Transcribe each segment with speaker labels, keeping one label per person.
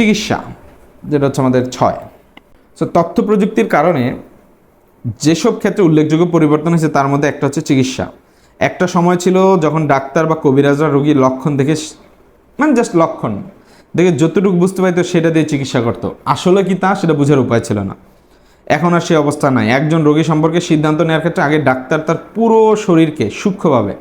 Speaker 1: চিকিৎসা, যেটা হচ্ছে আমাদের ছয়। সো তথ্য প্রযুক্তির কারণে যেসব ক্ষেত্রে উল্লেখযোগ্য পরিবর্তন হয়েছে, তার মধ্যে একটা হচ্ছে চিকিৎসা। একটা সময় ছিল যখন ডাক্তার বা কবিরাজরা রোগীর লক্ষণ দেখে মানে জাস্ট লক্ষণ, দেখে যতটুকু বুঝতে পারতো সেটা দিয়ে চিকিৎসা করতো। আসলে কি তা সেটা বোঝার উপায় ছিল না। এখন আর সেই অবস্থা নাই। একজন রোগী সম্পর্কে সিদ্ধান্ত নেওয়ার ক্ষেত্রে আগে ডাক্তার তার পুরো শরীরকে সূক্ষ্মভাবে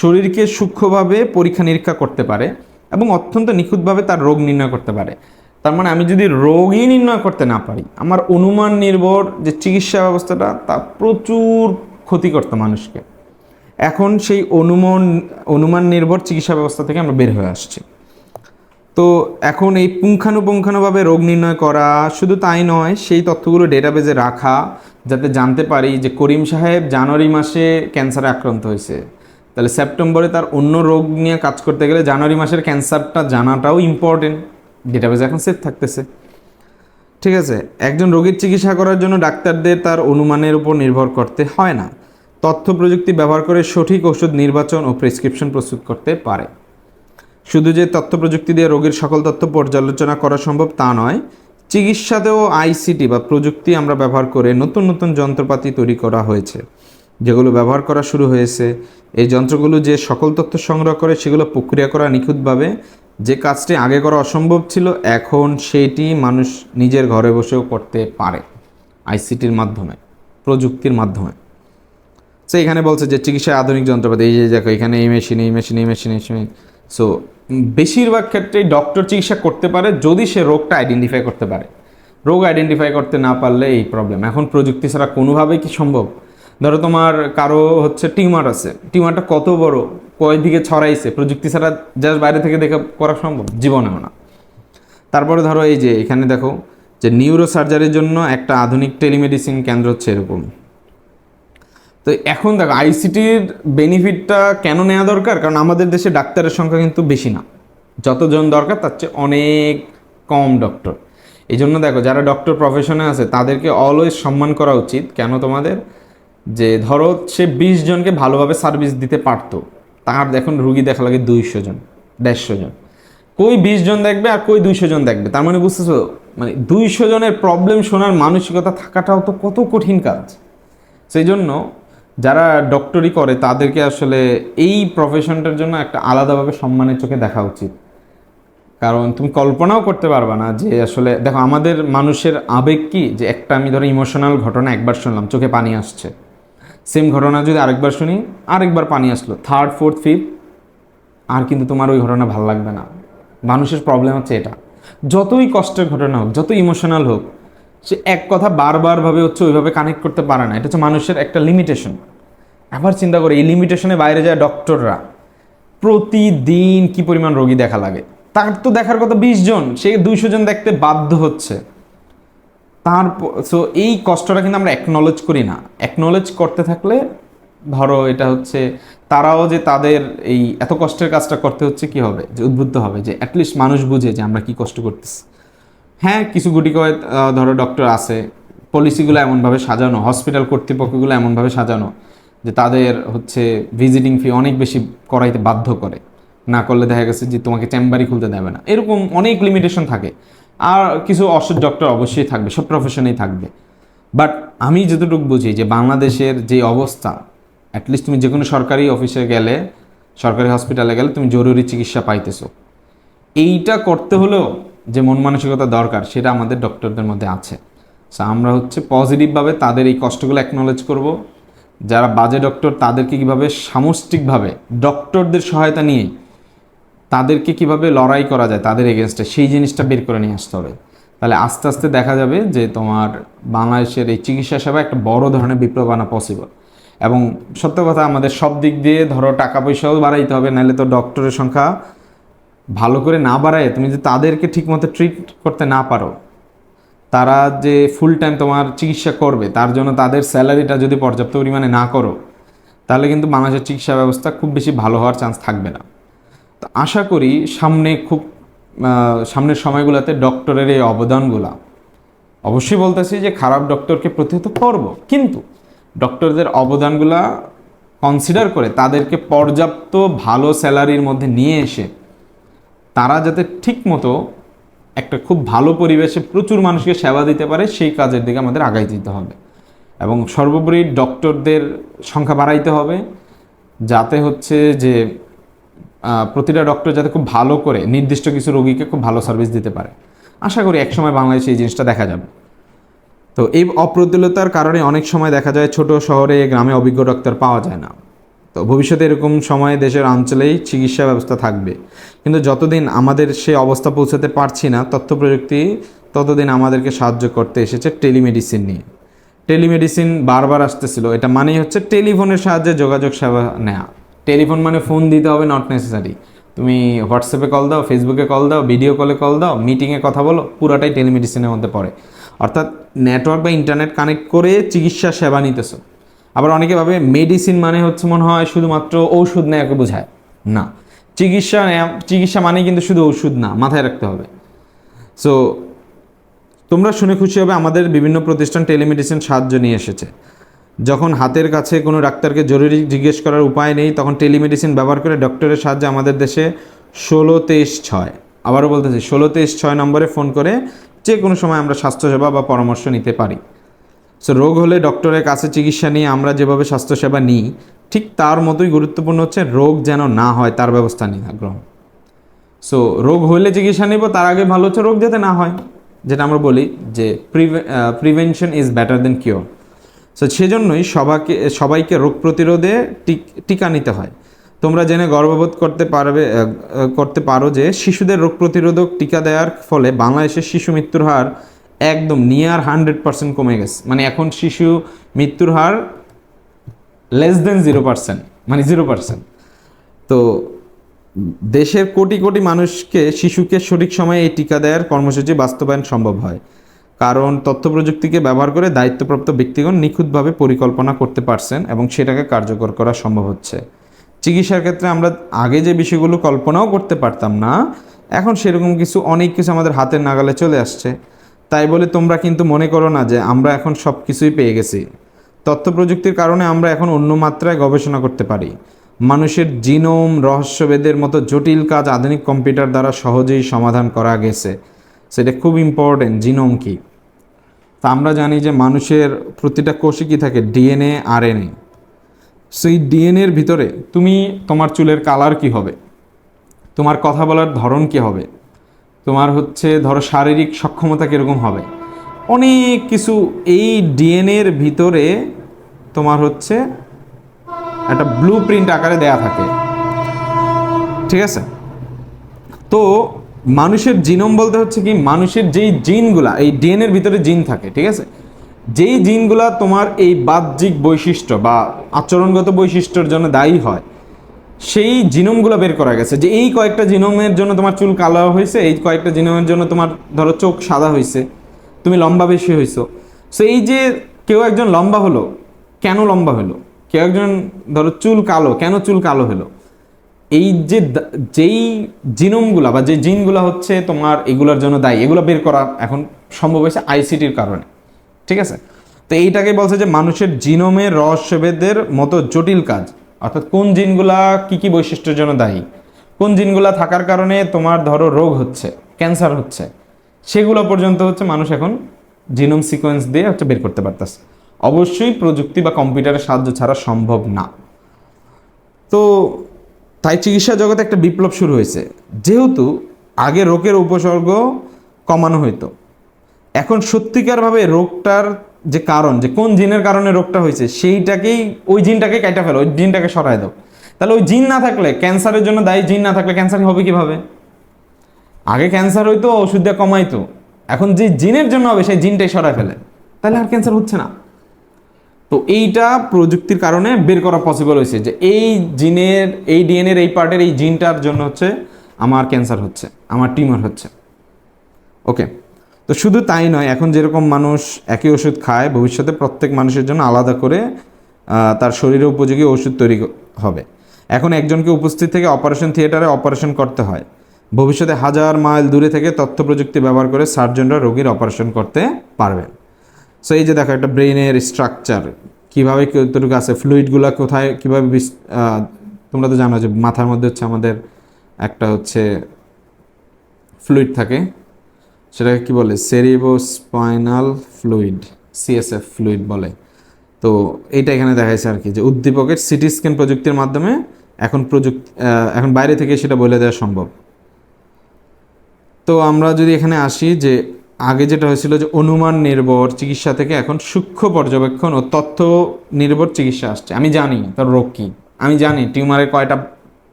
Speaker 1: শরীরকে সূক্ষ্মভাবে পরীক্ষা নিরীক্ষা করতে পারে। এবং অত্যন্ত নিখুঁতভাবে তার রোগ নির্ণয় করতে পারে। তার মানে আমি যদি রোগই নির্ণয় করতে না পারি, আমার অনুমান নির্ভর যে চিকিৎসা ব্যবস্থাটা, তা প্রচুর ক্ষতি করতো মানুষকে। এখন সেই অনুমান অনুমান নির্ভর চিকিৎসা ব্যবস্থা থেকে আমরা বের হয়ে আসছি। তো এখন এই পুঙ্খানুপুঙ্খানুভাবে রোগ নির্ণয় করা শুধু তাই নয়, সেই তথ্যগুলো ডেটাবেজে রাখা, যাতে জানতে পারি যে করিম সাহেব জানুয়ারি মাসে ক্যান্সারে আক্রান্ত হয়েছে। তাহলে সেপ্টেম্বরে তার অন্য রোগ নিয়ে কাজ করতে গেলে জানুয়ারি মাসের ক্যান্সারটা জানাটাও ইম্পর্টেন্ট ডেটাবেজ এখন সেফ থাকতেছে। ঠিক আছে, একজন রোগীর চিকিৎসা করার জন্য ডাক্তারদের তার অনুমানের উপর নির্ভর করতে হয় না। তথ্য প্রযুক্তি ব্যবহার করে সঠিক ওষুধ নির্বাচন ও প্রেসক্রিপশন প্রস্তুত করতে পারে। শুধু যে তথ্য প্রযুক্তি দিয়ে রোগীর সকল তথ্য পর্যালোচনা করা সম্ভব তা নয়, চিকিৎসাতেও আইসিটি বা প্রযুক্তি আমরা ব্যবহার করে নতুন নতুন যন্ত্রপাতি তৈরি করা হয়েছে। যেগুলো ব্যবহার করা শুরু হয়েছে, এই যন্ত্রগুলো যে সকল তথ্য সংগ্রহ করে সেগুলো প্রক্রিয়া করা নিখুঁতভাবে যে কাজটি আগে করা অসম্ভব ছিল, এখন সেইটি মানুষ নিজের ঘরে বসেও করতে পারে আইসিটির মাধ্যমে, প্রযুক্তির মাধ্যমে। সো এখানে বলছে যে চিকিৎসায় আধুনিক যন্ত্রপাতি, এই যে দেখো, এখানে এই মেশিন এই মেশিন এই মেশিন এই মেশিন। সো বেশিরভাগ ক্ষেত্রেই ডক্টর চিকিৎসা করতে পারে যদি সে রোগটা আইডেন্টিফাই করতে পারে। রোগ আইডেন্টিফাই করতে না পারলে এই প্রবলেম এখন প্রযুক্তি ছাড়া কোনোভাবেই কি সম্ভব? ধরো তোমার কারও হচ্ছে টিউমার আছে। টিউমারটা কত বড়? কয় দিকে ছড়াইছে। প্রযুক্তি ছাড়া জাস্ট বাইরে থেকে দেখে করা সম্ভব? জীবনেও না। তারপরে ধরো এই যে এখানে দেখো যে নিউরো সার্জারির জন্য একটা আধুনিক টেলিমেডিসিন কেন্দ্র হচ্ছে এরকম। তো এখন দেখো আইসিটির বেনিফিটটা কেন নেওয়া দরকার? কারণ আমাদের দেশে ডাক্তারের সংখ্যা কিন্তু বেশি না। যতজন দরকার, তার চেয়ে অনেক কম ডক্টর এই জন্য দেখো, যারা ডক্টর প্রফেশনে আছে, তাদেরকে অলওয়েজ সম্মান করা উচিত। কেন তোমাদের? যে ধরো সে বিশ জনকে ভালোভাবে সার্ভিস দিতে পারতো। তার এখন রুগী দেখা লাগে দুইশো জন, দেড়শো জন। কই বিশ জন দেখবে আর কই দুইশো জন দেখবে? তার মানে বুঝতেছো? মানে দুইশো জনের প্রবলেম শোনার মানসিকতা থাকাটাও তো কত কঠিন কাজ। সেই জন্য যারা ডক্টরি করে, তাদেরকে আসলে এই প্রফেশনটার জন্য একটা আলাদাভাবে সম্মানের চোখে দেখা উচিত। কারণ তুমি কল্পনাও করতে পারবে না যে আসলে, দেখো আমাদের মানুষের আবেগ কি? যে একটা আমি ধরো ইমোশনাল ঘটনা একবার শুনলাম, চোখে পানি আসছে। সেম ঘটনা যদি আরেকবার শুনি, আরেকবার পানি আসলো থার্ড ফোর্থ ফিফথ আর কিন্তু তোমার ওই ঘটনা ভালো লাগবে না। মানুষের প্রবলেম হচ্ছে এটা। যতই কষ্টের ঘটনা হোক যত ইমোশনাল হোক, সে এক কথা বারবার ভাবে হচ্ছে ওইভাবে কানেক্ট করতে পারে না। এটা হচ্ছে মানুষের একটা লিমিটেশন আবার চিন্তা করে, এই লিমিটেশনে বাইরে যায় ডক্টররা প্রতিদিন কি পরিমাণ রোগী দেখা লাগে? তার তো দেখার কথা বিশ জন, সে দুইশো জন দেখতে বাধ্য হচ্ছে। তার সো এই কষ্টটা কিন্তু আমরা অ্যাকনলেজ করি না। অ্যাকনলেজ করতে থাকলে, ধরো এটা হচ্ছে, তারাও যে তাদের এই এত কষ্টের কাজটা করতে হচ্ছে কি হবে? যে উদ্বুদ্ধ হবে, যে অ্যাটলিস্ট মানুষ বুঝে যে আমরা কি কষ্ট করতেছি। হ্যাঁ কিছু গুটি কয়েক ধরো ডক্টর আছে পলিসিগুলো এমনভাবে সাজানো হসপিটাল কর্তৃপক্ষগুলো এমনভাবে সাজানো, যে তাদের হচ্ছে ভিজিটিং ফি অনেক বেশি করাইতে বাধ্য করে। না করলে দেখা গেছে যে তোমাকে চেম্বারই খুলতে দেবে না। এরকম অনেক লিমিটেশন থাকে। আর কিছু অসৎ ডক্টর অবশ্যই থাকবে, সব প্রফেশনেই থাকবে। বাট আমি যতটুকু বুঝি যে বাংলাদেশের যে অবস্থা অ্যাটলিস্ট তুমি যে কোনো সরকারি অফিসে গেলে, সরকারি হসপিটালে গেলে তুমি জরুরি চিকিৎসা পাইতেছো। এইটা করতে হলেও যে মন মানসিকতা দরকার, সেটা আমাদের ডক্টরদের মধ্যে আছে। সো আমরা হচ্ছে পজিটিভভাবে তাদের এই কষ্টগুলো অ্যাকনলেজ করব। যারা বাজে ডক্টর তাদেরকে কীভাবে সামষ্টিকভাবে ডক্টরদের সহায়তা নিয়ে তাদেরকে কীভাবে লড়াই করা যায় তাদের এগেনস্টে সেই জিনিসটা বের করে নিয়ে আসতে হবে। তাহলে আস্তে আস্তে দেখা যাবে যে তোমার বাংলাদেশের এই চিকিৎসা সেবা একটা বড় ধরনের বিপ্লব আনা পসিবল এবং সত্য কথা, আমাদের সব দিক দিয়ে ধরো টাকা পয়সাও বাড়াইতে হবে, নাহলে তো ডক্টরের সংখ্যা ভালো করে না বাড়ায়, তুমি যে তাদেরকে ঠিকমতো ট্রিট করতে না পারো, তারা যে ফুল টাইম তোমার চিকিৎসা করবে, তার জন্য তাদের স্যালারিটা যদি পর্যাপ্ত পরিমাণে না করো, তাহলে কিন্তু বাংলাদেশের চিকিৎসা ব্যবস্থা খুব বেশি ভালো হওয়ার চান্স থাকবে না। আশা করি সামনে খুব সামনের সময়গুলোতে ডক্টরের এই অবদানগুলা। অবশ্যই বলতেছি যে খারাপ ডক্টরকে প্রতিহত করব, কিন্তু ডক্টরদের অবদানগুলা কনসিডার করে তাদেরকে পর্যাপ্ত ভালো স্যালারির মধ্যে নিয়ে এসে তারা যাতে ঠিক মতো একটা খুব ভালো পরিবেশে প্রচুর মানুষকে সেবা দিতে পারে, সেই কাজের দিকে আমাদের আগাই দিতে হবে। এবং সর্বোপরি ডক্টরদের সংখ্যা বাড়াইতে হবে, যাতে হচ্ছে যে প্রতিটা ডক্টর যাতে খুব ভালো করে নির্দিষ্ট কিছু রোগীকে খুব ভালো সার্ভিস দিতে পারে। আশা করি একসময় বাংলাদেশে এই জিনিসটা দেখা যাবে। তো এই অপ্রতুলতার কারণে অনেক সময় দেখা যায় ছোট শহরে, গ্রামে অভিজ্ঞ ডাক্তার পাওয়া যায় না। তো ভবিষ্যতে এরকম সময়ে দেশের অঞ্চলেই চিকিৎসা ব্যবস্থা থাকবে। কিন্তু যতদিন আমাদের সে অবস্থা পৌঁছাতে পারছি না তথ্য প্রযুক্তি ততদিন আমাদেরকে সাহায্য করতে এসেছে টেলিমেডিসিন নিয়ে। টেলিমেডিসিন বারবার আসতেছিল, এটা মানেই হচ্ছে টেলিফোনের সাহায্যে যোগাযোগ সেবা নেওয়া টেলিফোন মানে ফোন দিতে হবে নট নেসেসারি তুমি হোয়াটসঅ্যাপে কল দাও ফেসবুকে কল দাও ভিডিও কলে কল দাও মিটিংয়ে কথা বলো, পুরোটাই টেলিমেডিসিনের মধ্যে পড়ে। অর্থাৎ নেটওয়ার্ক বা ইন্টারনেট কানেক্ট করে চিকিৎসা সেবা নিতেছো। আবার অনেকে ভাবে মেডিসিন মানে হচ্ছে মনে হয় শুধুমাত্র ঔষধ নেওয়াকে বোঝায়। না। চিকিৎসা চিকিৎসা মানে কিন্তু শুধু ওষুধ না, মাথায় রাখতে হবে। সো তোমরা শুনে খুশি হবে আমাদের বিভিন্ন প্রতিষ্ঠান টেলিমেডিসিন সাহায্য নিয়ে এসেছে। যখন হাতের কাছে কোনো ডাক্তারকে জরুরি জিজ্ঞেস করার উপায় নেই, তখন টেলিমেডিসিন ব্যবহার করে ডক্টরের সাহায্যে আমাদের দেশে ষোলো তেইশ ছয়, আবারও বলতেছি, ষোলো তেইশ ছয় নম্বরে ফোন করে যে কোনো সময় আমরা স্বাস্থ্যসেবা বা পরামর্শ নিতে পারি। সো রোগ হলে ডক্টরের কাছে চিকিৎসা নিয়ে আমরা যেভাবে স্বাস্থ্যসেবা নিই, ঠিক তার মতোই গুরুত্বপূর্ণ হচ্ছে রোগ যেন না হয়, তার ব্যবস্থা নিয়ে গ্রহণ। সো রোগ হলে চিকিৎসা নিব, তার আগে ভালো হচ্ছে রোগ যাতে না হয়। যেটা আমরা বলি যে prevention is better than cure so সেজন্যই সবাইকে সবাইকে রোগ প্রতিরোধে টিক- নিতে হয়। তোমরা জেনে গর্ববোধ করতে পারবে করতে পারো যে শিশুদের রোগ প্রতিরোধক টিকা দেওয়ার ফলে বাংলাদেশের শিশু মৃত্যুর হার একদম নিয়ার হান্ড্রেড পার্সেন্ট কমে গেছে। মানে এখন শিশু মৃত্যুর হার লেস দেন জিরো পার্সেন্ট মানে জিরো পার্সেন্ট তো দেশের কোটি কোটি মানুষকে শিশুকে সঠিক সময়ে এই টিকা দেওয়ার কর্মসূচি বাস্তবায়ন সম্ভব হয়। কারণ তথ্য প্রযুক্তিকে ব্যবহার করে দায়িত্বপ্রাপ্ত ব্যক্তিগণ নিখুঁতভাবে পরিকল্পনা করতে পারছেন এবং সেটাকে কার্যকর করা সম্ভব হচ্ছে। চিকিৎসার ক্ষেত্রে আমরা আগে যে বিষয়গুলো কল্পনাও করতে পারতাম না, এখন সেরকম কিছু, অনেক কিছু আমাদের হাতের নাগালে চলে আসছে। তাই বলে তোমরা কিন্তু মনে করো না যে আমরা এখন সব কিছুই পেয়ে গেছি। তথ্য প্রযুক্তির কারণে আমরা এখন অন্য মাত্রায় গবেষণা করতে পারি। মানুষের জিনোম রহস্যভেদের মতো জটিল কাজ আধুনিক কম্পিউটার দ্বারা সহজেই সমাধান করা গেছে। সেটা খুব ইম্পর্টেন্ট জিনোম কি তা আমরা জানি যে মানুষের প্রতিটা কোষে কি থাকে? ডিএনএ আরএনএ সেই ডিএনএর ভিতরে তুমি তোমার চুলের কালার কি হবে? তোমার কথা বলার ধরন কি হবে? তোমার হচ্ছে ধরো শারীরিক সক্ষমতা কীরকম হবে? অনেক কিছু এই ডিএনএর ভিতরে তোমার হচ্ছে একটা ব্লু প্রিন্ট আকারে দেয়া থাকে। ঠিক আছে? তো মানুষের জিনোম বলতে হচ্ছে কি, মানুষের যেই জিনগুলা, এই ডিএনএর ভিতরে জিন থাকে, ঠিক আছে? যেই জিনগুলা তোমার এই বাহ্যিক বৈশিষ্ট্য বা আচরণগত বৈশিষ্ট্যর জন্য দায়ী হয়, সেই জিনোমগুলো বের করা গেছে। যে এই কয়েকটা জিনোমের জন্য তোমার চুল কালো হয়েছে, এই কয়েকটা জিনোমের জন্য তোমার ধরো চোখ সাদা হয়েছে, তুমি লম্বা বেশি হয়েছো। সো এই যে কেউ একজন লম্বা হলো, কেন লম্বা হলো? কেউ একজন ধরো চুল কালো, কেন চুল কালো হলো? এই যে যেই জিনোমগুলা বা যে জিনগুলা হচ্ছে তোমার এগুলোর জন্য দায়ী, এগুলো বের করা এখন সম্ভব হয়েছে আইসিটির কারণে, ঠিক আছে? তো এইটাকে বলছে যে মানুষের জিনোমের রহস্যভেদের মতো জটিল কাজ, অর্থাৎ কোন জিনগুলা কি কি বৈশিষ্ট্যের জন্য দায়ী, কোন জিনগুলা থাকার কারণে তোমার ধরো রোগ হচ্ছে, ক্যান্সার হচ্ছে, সেগুলো পর্যন্ত হচ্ছে মানুষ এখন জিনোম সিকোয়েন্স দিয়ে হচ্ছে বের করতে পারতেছে। অবশ্যই প্রযুক্তি বা কম্পিউটারের সাহায্য ছাড়া সম্ভব না। তো তাই চিকিৎসা জগতে একটা বিপ্লব শুরু হয়েছে। যেহেতু আগে রোগের উপসর্গ কমানো হইতো। এখন সত্যিকারভাবে রোগটার যে কারণ, যে কোন জিনের কারণে রোগটা হয়েছে, সেইটাকেই, ওই জিনটাকে কাটা ফেলো, ওই জিনটাকে সরায় দাও। তাহলে ওই জিন না থাকলে, ক্যান্সারের জন্য দায়ী জিন না থাকলে ক্যান্সার হবে কীভাবে? আগে ক্যান্সার হইতো, ওষুধ দিয়ে কমাইতো। এখন যে জিনের জন্য হবে, সেই জিনটাই সরায় ফেলে। তাহলে আর ক্যান্সার হচ্ছে না। তো এইটা প্রযুক্তির কারণে বের করা পসিবল হয়েছে যে এই জিনের, এই ডিএনএর এই পার্টের এই জিনটার জন্য হচ্ছে আমার ক্যান্সার হচ্ছে, আমার টিউমার হচ্ছে। ওকে তো শুধু তাই নয়, এখন যেরকম মানুষ একই ওষুধ খায়, ভবিষ্যতে প্রত্যেক মানুষের জন্য আলাদা করে তার শরীরে উপযোগী ওষুধ তৈরি হবে। এখন একজনকে উপস্থিত থেকে অপারেশন থিয়েটারে অপারেশন করতে হয়। ভবিষ্যতে হাজার মাইল দূরে থেকে তথ্য প্রযুক্তি ব্যবহার করে সার্জনরা রোগীর অপারেশন করতে পারবেন। সো এই যে দেখো, একটা ব্রেনের স্ট্রাকচার কীভাবে কতটুকু আছে? ফ্লুইডগুলো কোথায়? কীভাবে তোমরা তো জানো যে মাথার মধ্যে হচ্ছে আমাদের একটা হচ্ছে ফ্লুইড থাকে। সেটাকে কি বলে? Cerebrospinal fluid CSF fluid বলে। তো এইটা এখানে দেখাইছে আর কি, যে উদ্দীপকের সিটি স্ক্যান প্রযুক্তির মাধ্যমে এখন প্রযুক্তি এখন বাইরে থেকে সেটা বলে দেওয়া সম্ভব। তো আমরা যদি এখানে আসি যে আগে যেটা হয়েছিল যে অনুমান নির্ভর চিকিৎসা থেকে এখন সূক্ষ্ম পর্যবেক্ষণ ও তথ্য নির্ভর চিকিৎসা আসছে। আমি জানি তার রোগ কী। আমি জানি টিউমারে কয়টা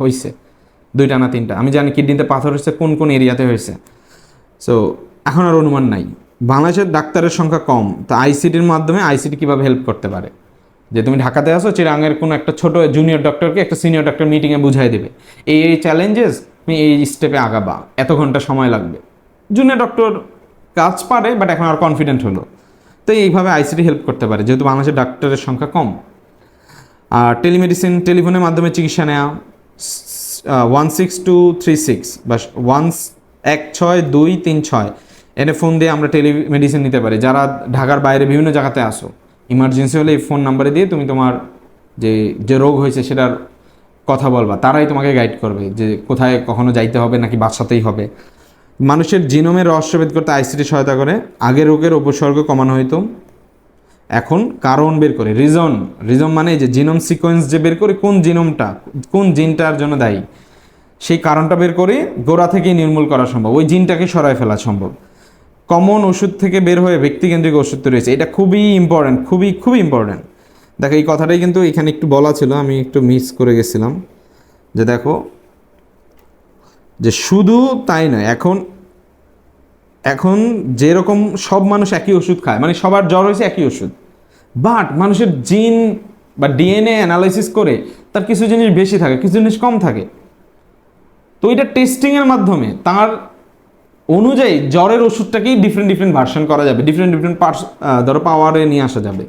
Speaker 1: হয়েছে দুইটা না তিনটা। আমি জানি কিডনিতে পাথর হয়েছে কোন কোন এরিয়াতে হয়েছে সো এখন আর অনুমান নাই। বাংলাদেশের ডাক্তারের সংখ্যা কম। তো আইসিটির মাধ্যমে আইসিটি কীভাবে হেল্প করতে পারে? যে তুমি ঢাকাতে আসো চিরাঙের কোনো একটা ছোট জুনিয়র ডক্টরকে একটা সিনিয়র ডক্টর মিটিংয়ে বুঝাই দেবে। এই এই চ্যালেঞ্জেস তুমি এই স্টেপে আগাবা। এত ঘণ্টা সময় লাগবে। জুনিয়র ডক্টর কাজ পারে বাট এখন আর কনফিডেন্ট হলো। তো এইভাবে আইসিটি হেল্প করতে পারে, যেহেতু বাংলাদেশের ডাক্তারের সংখ্যা কম। আর টেলিমেডিসিন টেলিফোনের মাধ্যমে চিকিৎসা নেওয়া one six two three six বা ওয়ান এক ছয় দুই তিন ছয় এনে ফোন দিয়ে আমরা টেলিমেডিসিন নিতে পারি। যারা ঢাকার বাইরে বিভিন্ন জায়গাতে আসো ইমার্জেন্সি হলে এই ফোন নাম্বারে দিয়ে তুমি তোমার যে যে রোগ হয়েছে সেটার কথা বলবা। তারাই তোমাকে গাইড করবে যে কোথায় কখনো যাইতে হবে নাকি বাসাতেই হবে। মানুষের জিনোমের রহস্যভেদ করতে আইসিটি সহায়তা করে। আগে রোগের উপসর্গ কমানো হইতো। এখন কারণ বের করে। রিজন। রিজন মানে যে জিনোম সিকোয়েন্স যে বের করে, কোন জিনোমটা, কোন জিনটার জন্য দায়ী? সেই কারণটা বের করে গোড়া থেকেই নির্মূল করা সম্ভব। ওই জিনটাকে সরায় ফেলা সম্ভব। কমন ওষুধ থেকে বের হয়ে ব্যক্তিকেন্দ্রিক ওষুধ তৈরি হয়েছে। এটা খুবই ইম্পর্ট্যান্ট খুবই খুবই ইম্পর্ট্যান্ট দেখো, এই কথাটাই কিন্তু এখানে একটু বলা ছিল, আমি একটু মিস করে গেছিলাম। যে দেখো যে শুধু তাই নয়, এখন এখন যেরকম সব মানুষ একই ওষুধ খায় মানে সবার জ্বর হয়েছে একই ওষুধ বাট মানুষের জিন বা ডিএনএ অ্যানালাইসিস করে তার কিছু জিনিস বেশি থাকে, কিছু জিনিস কম থাকে। তো এটা টেস্টিংয়ের মাধ্যমে তার অনুযায়ী জ্বরের ওষুধটাকেই ডিফারেন্ট ডিফারেন্ট ভার্সন করা যাবে ডিফারেন্ট ডিফারেন্ট পার্টস ধরো পাওয়ারে নিয়ে আসা যাবে।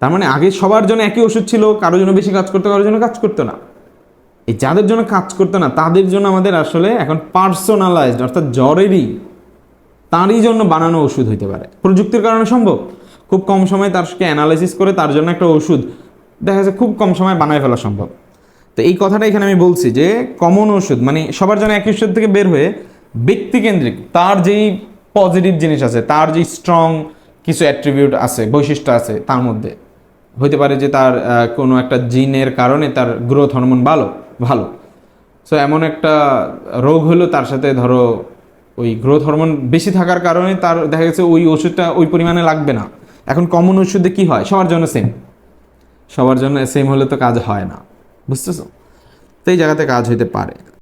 Speaker 1: তার মানে আগে সবার জন্য একই ওষুধ ছিল, কারোর জন্য বেশি কাজ করতো, কারোর জন্য কাজ করতো না। এই যাদের জন্য কাজ করতো না, তাদের জন্য আমাদের আসলে এখন পার্সোনালাইজড অর্থাৎ জ্বরেরই, তারই জন্য বানানো ওষুধ হইতে পারে। প্রযুক্তির কারণে সম্ভব। খুব কম সময়ে তার সঙ্গে অ্যানালাইসিস করে তার জন্য একটা ওষুধ, দেখা যাচ্ছে খুব কম সময়ে বানায় ফেলা সম্ভব। তো এই কথাটা এখানে আমি বলছি যে কমন ওষুধ মানে সবার জন্য একই ওষুধ থেকে বের হয়ে ব্যক্তিকেন্দ্রিক, তার যেই পজিটিভ জিনিস আছে, তার যেই স্ট্রং কিছু অ্যাট্রিবিউট আছে, বৈশিষ্ট্য আছে, তার মধ্যে। হইতে পারে যে তার কোনো একটা জিনের কারণে তার গ্রোথ হরমোন ভালো। ভালো। সো এমন একটা রোগ হলো তার সাথে ধরো ওই গ্রোথ হরমোন বেশি থাকার কারণে তার দেখা গেছে ওই ওষুধটা ওই পরিমাণে লাগবে না। এখন কমন ওষুধে কি হয়? সবার জন্য সেম সবার জন্য সেম হলে তো কাজ হয় না। বুঝতেছো? তো এই জায়গাতে কাজ হইতে পারে।